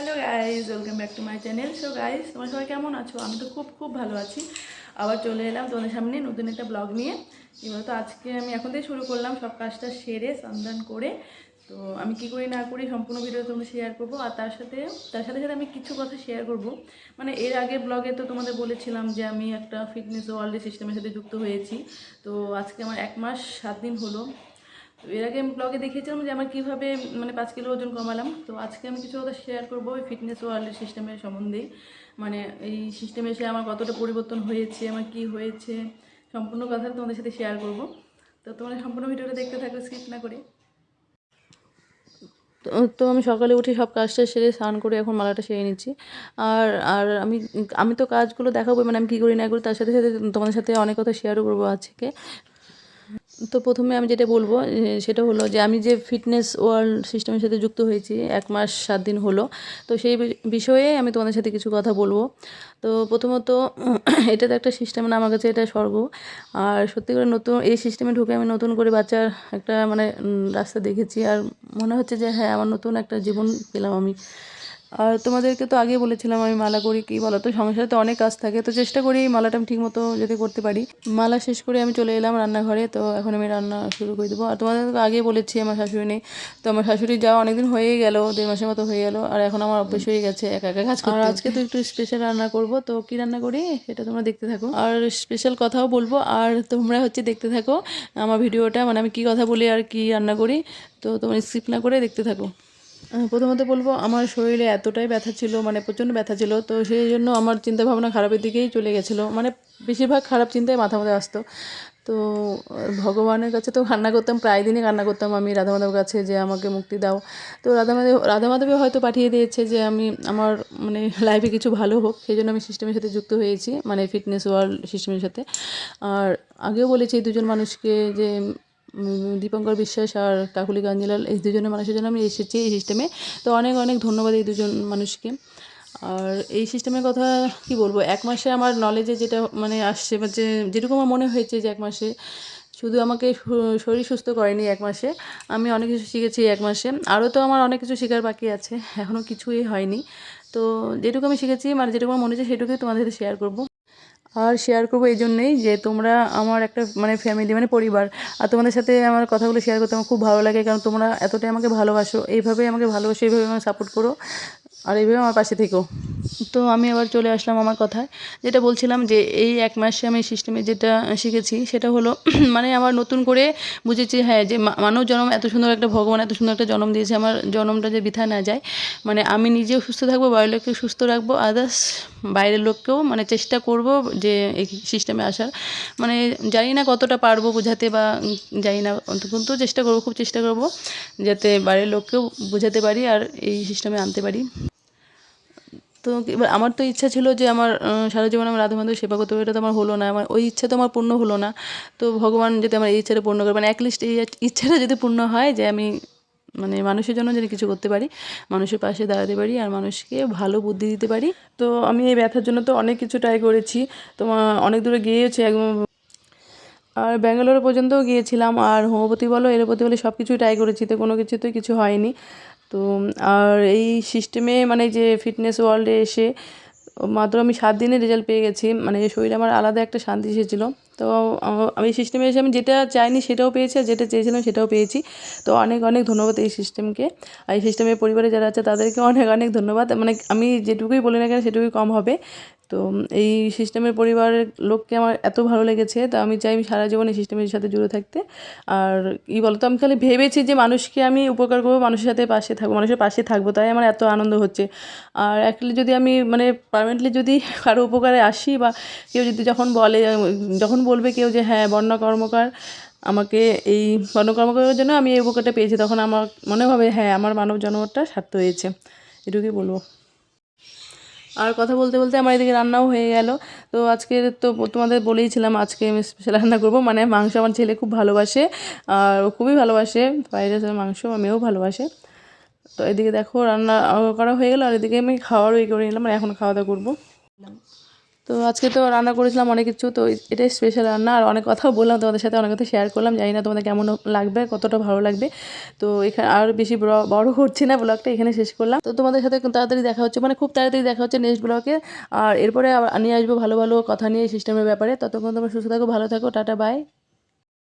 Hello guys welcome back to my channel so guys তোমার সবাই কেমন আছো? আমি তো খুব খুব ভালো আছি। আবার চলে এলাম তোমাদের সামনে নতুন একটা ব্লগ নিয়ে। এবার তো আজকে আমি এখন থেকে শুরু করলাম সব কাজটা সেরে, সন্ধান করে। তো আমি কি করি না করি সম্পূর্ণ ভিডিও তোমাদের শেয়ার করব। আর তার সাথে তার সাথে সাথে আমি কিছু কথা শেয়ার করব। মানে এর আগে ব্লগে তো তোমাদের বলেছিলাম যে আমি একটা ফিটনেস ওয়ার্ল্ডের সিস্টেমের সাথে যুক্ত হয়েছি। তো আজকে আমার এক মাস, সাত দিন হলো। এর আগে আমি ব্লগে দেখিয়েছিলাম যে আমার কীভাবে মানে পাঁচ কিলো ওজন কমালাম। তো আজকে আমি কিছু কথা শেয়ার করব ওই ফিটনেস ওয়ার্ল্ডের সিস্টেমের সম্বন্ধেই মানে এই সিস্টেমে এসে আমার কতটা পরিবর্তন হয়েছে, আমার কি হয়েছে, সম্পূর্ণ কথা তোমাদের সাথে শেয়ার করব। তো তোমরা সম্পূর্ণ ভিডিওটা দেখতে থাকো স্কিপ না করে। তো তো আমি সকালে উঠে সব কাজটা সেরে স্নান করে এখন মালাটা সেরে নিচ্ছি। আর আর আমি আমি তো কাজগুলো দেখাবো মানে আমি কী করি না করি তার সাথে সাথে তোমাদের সাথে অনেক কথা শেয়ারও করব আজকে। তো প্রথমে আমি যেটা বলব সেটা হলো যে আমি যে ফিটনেস ওয়ার্ল্ড সিস্টেমের সাথে যুক্ত হয়েছি, এক মাস সাত দিন হলো, তো সেই বিষয়ে আমি তোমাদের সাথে কিছু কথা বলব। তো প্রথমত, এটা তো একটা সিস্টেম না, আমার কাছে এটা স্বর্গ। আর সত্যি করে নতুন, এই সিস্টেমে ঢুকে আমি নতুন করে বাচ্চার একটা মানে রাস্তা দেখেছি। আর মনে হচ্ছে যে হ্যাঁ আমার নতুন একটা জীবন পেলাম আমি। আর তোমাদেরকে তো আগে বলেছিলাম আমি মালা করি কি বলো? তো সংসারে তো অনেক কাজ থাকে তো চেষ্টা করি মালাটা আমি ঠিক মতো যদি করতে পারি। মালা শেষ করে আমি চলে এলাম রান্নাঘরে তো এখন আমি রান্না শুরু করে দেবো। আর তোমাদের আগে বলেছি আমার শাশুড়ি নেই তো আমার শাশুড়ি যাওয়া অনেকদিন হয়েই গেল দেড় মাসের মতো হয়ে গেল আর এখন আমার অভ্যেস হয়ে গেছে একা একা কাজ আর আজকে তো একটু স্পেশাল রান্না করব তো কি রান্না করি সেটা তোমরা দেখতে থাকো। আর স্পেশাল কথাও বলব আর তোমরা হচ্ছে দেখতে থাকো আমার ভিডিওটা মানে আমি কি কথা বলি আর কি রান্না করি তো তোমরা স্কিপ না করে দেখতে থাকো। প্রথমত বলব, আমার শরীরে এতটাই ব্যথা ছিল মানে প্রচণ্ড ব্যথা ছিল, তো সেই জন্য আমার চিন্তা ভাবনা খারাপের দিকেই চলে গেছিল। মানে বেশিরভাগ খারাপ চিন্তাই মাথা মধ্যে আসতো। তো ভগবানের কাছে তো কান্না করতাম, প্রায় দিনই কান্না করতাম আমি রাধা মাধবের কাছে যে আমাকে মুক্তি দাও। তো রাধা মাধব, রাধা মাধবে হয়তো পাঠিয়ে দিয়েছে যে আমি, আমার মানে লাইফে কিছু ভালো হোক, সেই জন্য আমি সিস্টেমের সাথে যুক্ত হয়েছি মানে ফিটনেস ওয়ার্ল্ড সিস্টেমের সাথে। আর আগেও বলেছি, দুজন মানুষকে যে দীপঙ্কর বিশ্বাস আর কাকুলি গাঞ্জিলাল, এই দুজনের মানুষের জন্য আমি এসেছি এই সিস্টেমে তো অনেক অনেক ধন্যবাদ এই দুজন মানুষকে। আর এই সিস্টেমের কথা কি বলব? এক মাসে আমার নলেজে যেটা মানে আসছে বা যে যেটুকু আমার মনে হয়েছে যে এক মাসে, শুধু আমাকে শরীর সুস্থ করেনি এক মাসে, আমি অনেক কিছু শিখেছি এক মাসে। আরও তো আমার অনেক কিছু শেখার বাকি আছে এখনও কিছুই হয়নি। তো যেটুকু আমি শিখেছি মানে যেটুকু আমার মনে হচ্ছে সেটুকুই তোমাদের সাথে শেয়ার করব। আর শেয়ার করব এই জন্যেই যে তোমরা আমার একটা মানে ফ্যামিলি মানে পরিবার, আর তোমাদের সাথে আমার কথাগুলো শেয়ার করতে আমার খুব ভালো লাগে, কারণ তোমরা এতটাই আমাকে ভালোবাসো। এইভাবেই আমাকে ভালোবাসো এইভাবে আমাকে সাপোর্ট করো, আর এইভাবে আমার পাশে থেকো। তো আমি আবার চলে আসলাম আমার কথায়। যেটা বলছিলাম যে এই এক মাসে আমি সিস্টেমে যেটা শিখেছি সেটা হলো মানে আমার নতুন করে বুঝেছি হ্যাঁ যে মানব জন্ম এত সুন্দর একটা ভগবান, এত সুন্দর একটা জন্ম দিয়েছে, আমার জন্মটা যে বৃথা না যায়। মানে আমি নিজেও সুস্থ থাকব, বাইরের লোককে সুস্থ রাখব আদার্স বাইরের লোককেও মানে চেষ্টা করব যে এই সিস্টেমে আসার। মানে জানি না কতটা পারব বোঝাতে বা জানি না কিন্তু চেষ্টা করব, খুব চেষ্টা করব যাতে বাইরের লোককেও বোঝাতে পারি আর এই সিস্টেমে আনতে পারি। তো এবার আমার তো ইচ্ছা ছিল যে আমার সারা জীবন আমার রাধা সেবা করতে এটা তো আমার হলো না। আমার ওই ইচ্ছা তো আমার পূর্ণ হলো না। তো ভগবান যদি আমার এই ইচ্ছাটা পূর্ণ করে মানে অ্যাটলিস্ট এই ইচ্ছাটা যদি পূর্ণ হয় যে আমি মানে মানুষের জন্য যদি কিছু করতে পারি, মানুষের পাশে দাঁড়াতে পারি আর মানুষকে ভালো বুদ্ধি দিতে পারি। তো আমি এই ব্যথার জন্য তো অনেক কিছু ট্রাই করেছি। তোমার অনেক দূরে গিয়েছি একদম। আর ব্যাঙ্গালোর পর্যন্তও গিয়েছিলাম। আর হোমিওপ্যাথি বলো এলোপ্যাথি বলো সব কিছুই ট্রাই করেছি। তো কোনো কিছুতেই কিছু হয়নি। তো, আর এই সিস্টেমে মানে যে ফিটনেস ওয়ার্ল্ডে এসে, মাত্র আমি সাত দিনে রেজাল্ট পেয়ে গেছি। মানে শরীরে আমার আলাদা একটা শান্তি এসেছিল। তো আমি সিস্টেমে এসে আমি যেটা চাইনি সেটাও পেয়েছি, আর যেটা চেয়েছিলাম সেটাও পেয়েছি। তো অনেক অনেক ধন্যবাদ এই সিস্টেমকে আর এই সিস্টেমের পরিবারে যারা আছে তাদেরকে অনেক অনেক ধন্যবাদ। মানে আমি যেটুকুই বলি না কেন সেটুকুই কম হবে। তো এই সিস্টেমের পরিবারের লোককে আমার এত ভালো লেগেছে, তো আমি চাই আমি সারা জীবন এই সিস্টেমের সাথে জুড়ে থাকতে। আর কি বলতো, আমি খালি ভেবেছি যে মানুষকে আমি উপকার করব, মানুষের সাথে পাশে থাকব, মানুষের পাশে থাকব, তাই আমার এত আনন্দ হচ্ছে। আর অ্যাকচুয়ালি যদি আমি মানে পারমানেন্টলি যদি কারও উপকারে আসি বা কেউ যদি যখন বলে, যখন বলবে কেউ যে হ্যাঁ বর্ণা কর্মকার আমাকে এই বর্ণ কর্মকারের জন্য আমি এই উপকারটা পেয়েছি, তখন আমার মনে হবে হ্যাঁ আমার মানব জন্মটা সার্থক হয়েছে। এটুকুই বলব। আর কথা বলতে বলতে আমার এদিকে রান্নাও হয়ে গেল। তো আজকে তো তোমাদের বলেইছিলাম আজকে আমি স্পেশাল রান্না করব। মানে মাংস আমার ছেলে খুব ভালোবাসে আর ও খুবই ভালোবাসে। ফ্রাইড রাইসের মাংস আমিও ভালোবাসে। তো এদিকে দেখো রান্না করা হয়ে গেলো আর এদিকে আমি খাওয়ারও ইয়ে করে নিলাম। মানে এখন খাওয়া দাওয়া করব। তো আজকে তো রান্না করেছিলাম অনেক কিছু, তো এটাই স্পেশাল রান্না। আর অনেক কথাও বললাম তোমাদের সাথে, অনেক কথা শেয়ার করলাম। জানি না তোমাদের কেমন লাগবে, কতটা ভালো লাগবে। তো এখানে আর বেশি বড়- করছি না ব্লগটা এখানে শেষ করলাম। তো তোমাদের সাথে তাড়াতাড়ি দেখা হচ্ছে মানে খুব তাড়াতাড়ি দেখা হচ্ছে নেক্সট ব্লগে আর এরপরে নিয়ে আসব ভালো ভালো কথা নিয়ে সিস্টেমের ব্যাপারে। ততক্ষণ তোমরা সুস্থ থাকো, ভালো থাকো, টাটা বাই